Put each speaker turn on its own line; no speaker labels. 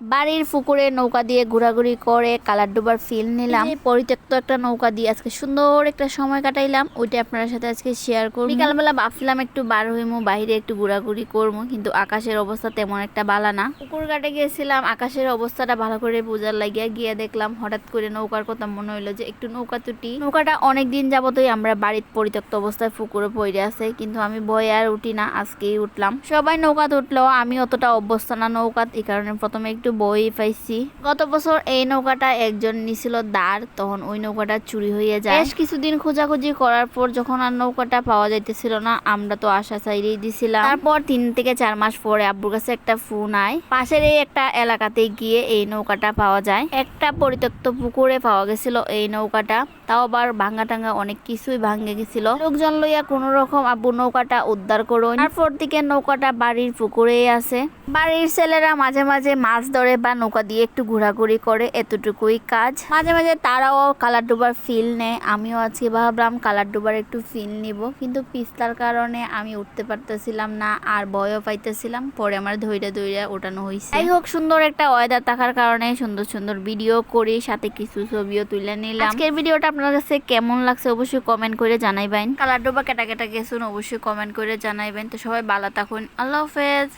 বাড়ির পুকুরে নৌকা দিয়ে ঘোরাঘুরি করে কালার ডোবার ফিল নিলাম। পরিত্যক্ত একটা নৌকা দিয়ে আজকে সুন্দর একটা সময় কাটাইলাম ওইটা আপনার সাথে আজকে শেয়ার করব। বিকালবেলা ভাবছিলাম একটু বার হইমু বাইরে একটু ঘোরাঘুরি করব কিন্তু আকাশের অবস্থা তেমন একটা বালা না। পুকুর কাটে গিয়েছিলাম আকাশের অবস্থাটা ভালো করে বোঝার লাগিয়া গিয়ে দেখলাম হঠাৎ করে নৌকার কথা মনে হইল যে একটু নৌকা তুটি নৌকাটা অনেক দিন যাবতই আমরা বাড়ির পরিত্যক্ত অবস্থায় পুকুরে পড়ে আছে কিন্তু আমি ভয়ে আর উঠি না আজকেই উঠলাম। সবাই নৌকা উঠলেও আমি অতটা অভ্যস্ত না নৌকাত এই কারণে প্রথমে একটু বই পাইছি। গত বছর এই নৌকাটা একজন নিছিল দাঁড় তখন ওই নৌকাটা চুরি হয়ে যায়। বেশ কিছুদিন খোঁজাখুঁজি করার পর যখন আর নৌকাটা পাওয়া যাইতেছিল না, আমরা তো আশা চাইলেই দিছিলাম। তারপর তিন থেকে চার মাস পরে আব্বুর কাছে একটা ফোন আয়। পাশের এই একটা এলাকাতে গিয়ে এই নৌকাটা পাওয়া যায়। একটা পরিত্যক্ত পুকুরে পাওয়া গেছিল এই নৌকাটা। তাও আবার ভাঙ্গা টাঙ্গা অনেক কিছুই ভাঙ্গে গেছিল। লোকজন লইয়া কোন রকম আব্বু নৌকাটা উদ্ধার করো তারপর দিকে নৌকাটা বাড়ির পুকুরেই আছে। বাড়ির ছেলেরা মাঝে মাঝে মাছ ধরে বা নৌকা দিয়ে একটু ঘোরাঘুরি করে এতটুকুই কাজ। মাঝে মাঝে তারাও কালার ডুবার ফিল নেয়। আমিও আজকে ভাবলাম কালার ডুবার একটু ফিল নিব। কিন্তু পিস্তার কারণে আমি উঠতে পারতেছিলাম না আর ভয়ও পাইতেছিলাম। পরে আমার ধৈর্য ধৈর্য ওঠানো হয়েছে যাই হোক, সুন্দর একটা ওয়েদার থাকার কারণে সুন্দর সুন্দর ভিডিও করি, সাথে কিছু ছবিও তুলে নিলাম। আজকের ভিডিওটা আপনার কাছে কেমন লাগছে অবশ্যই কমেন্ট করে জানাইবেন। কালার ডোবা কেটা কেটা গেছুন অবশ্যই কমেন্ট করে জানাইবেন। তো সবাই ভালো থাকুন। আল্লাহ হাফেজ।